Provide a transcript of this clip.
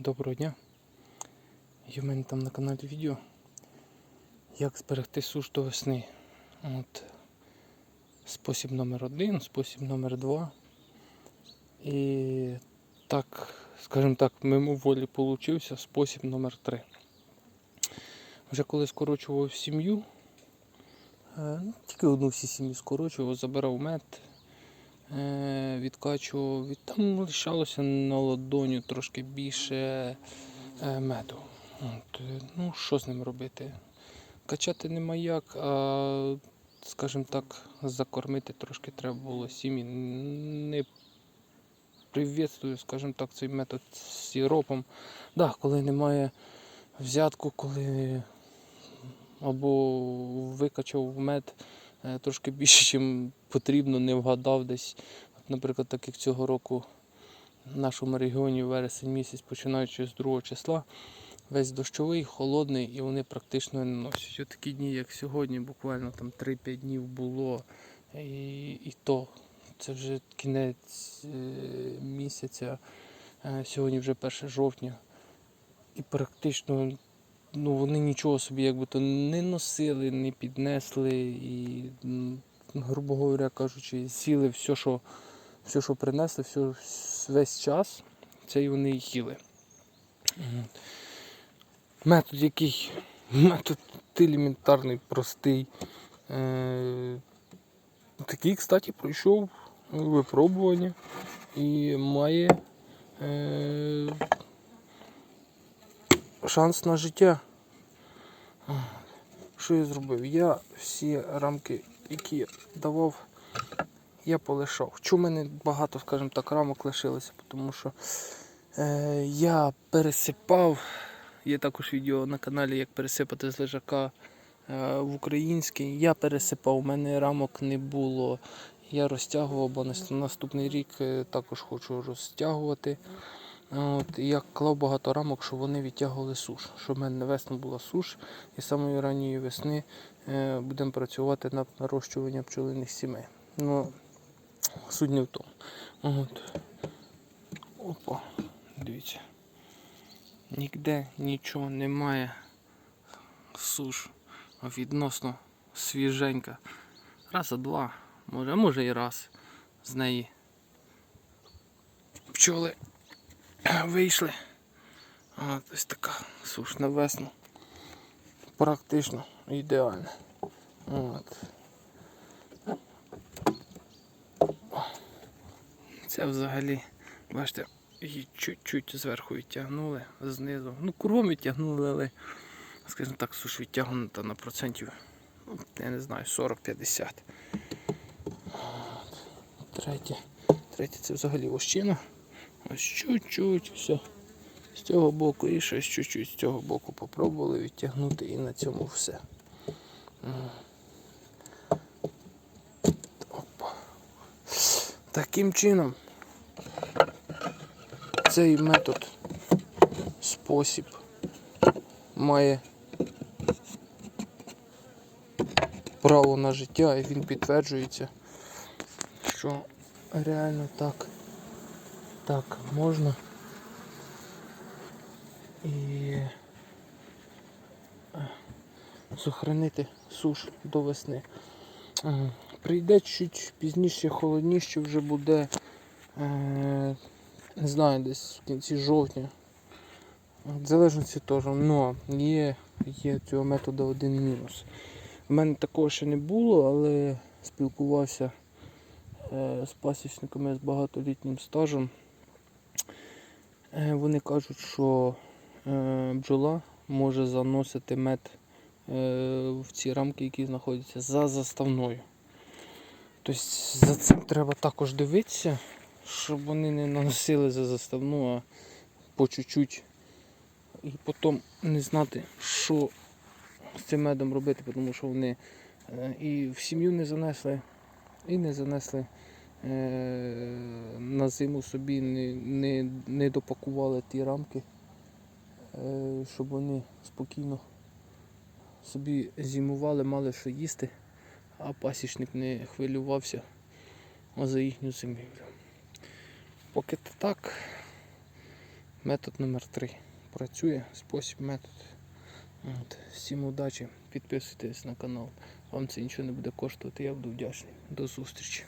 Доброго дня. Є в мене там на каналі відео, як зберегти суш до весни. От. Спосіб номер один, спосіб номер два. І так, скажімо так, мимоволі получився спосіб номер три. Вже коли скорочував сім'ю, е, ну, тільки одну всі сім'ю скорочував, забирав мед, відкачував, від там лишалося на ладоню трошки більше е, меду. От, е, ну, що з ним робити? Качати нема як, а, скажімо так, закормити трошки треба було сім'ї. Не привітствую, скажімо так, цей метод сіропом. Да, коли немає взятку, коли або викачав мед е, трошки більше, ніж потрібно, не вгадав десь. От, наприклад, так як цього року в нашому регіоні вересень місяць, починаючи з 2 числа, весь дощовий, холодний і вони практично не носять. От такі дні, як сьогодні, буквально там 3-5 днів було, і, і то це вже кінець е, місяця, е, сьогодні вже 1 жовтня. І практично ну, вони нічого собі якби то не носили, не піднесли і, грубо говоря, кажучи, сіли все, що, все, що принесли, все, весь час, це і вони їли. Метод який? Метод елементарний, простий. Е, такий, кстати, пройшов випробування і має е, шанс на життя. Що я зробив? Я всі рамки, які давав, я полишав. Чому в мене багато, скажімо так, рамок лишилося? Тому що е, я пересипав. Є також відео на каналі, як пересипати з лежака е, в український. Я пересипав, у мене рамок не було. Я розтягував, бо на наступний рік е, також хочу розтягувати. От, я клав багато рамок, щоб вони відтягували суш. Щоб в мене на весну була суш. І з самої ранньої весни е, будемо працювати над нарощуванням пчелиних сімей. Ну, суть не в тому. От. Опа, дивіться. Ніде нічого немає. Суш відносно свіженька. Раз, а два, може, а може і раз з неї пчоли вийшли. От, ось така суш на весну. Практично ідеальна. От. Це взагалі, бачите, її чуть-чуть зверху відтягнули, знизу. Ну, кругом відтягнули, але, скажімо так, суш відтягнута на процентів, я не знаю, 40-50. Третє. Третє це взагалі вощина. Ось чуть-чуть, все. З цього боку і ще чуть-чуть з цього боку попробували відтягнути і на цьому все. Опа. Таким чином цей метод, спосіб має право на життя і він підтверджується, що реально так. Так, можна. І сохранити суш до весни. Е, Прийде чуть пізніше, холодніше вже буде, е, не знаю, десь в кінці жовтня. В залежності теж, але є, є цього методу один мінус. У мене такого ще не було, але спілкувався е, з пасічниками з багатолітнім стажем. Е, Вони кажуть, що е, бджола може заносити мед е, в ці рамки, які знаходяться за заставною. Тобто за цим треба також дивитися, щоб вони не наносили за заставну, а по чуть-чуть. І потім не знати, що з цим медом робити, тому що вони і в сім'ю не занесли, і не занесли на зиму собі не, не, не допакували ті рамки, е, щоб вони спокійно собі зимували, мали що їсти, а пасічник не хвилювався за їхню зимівлю. Поки то так, Метод номер 3 працює, спосіб, метод. От. Всім удачі, підписуйтесь на канал. Вам це нічого не буде коштувати, я буду вдячний. До зустрічі.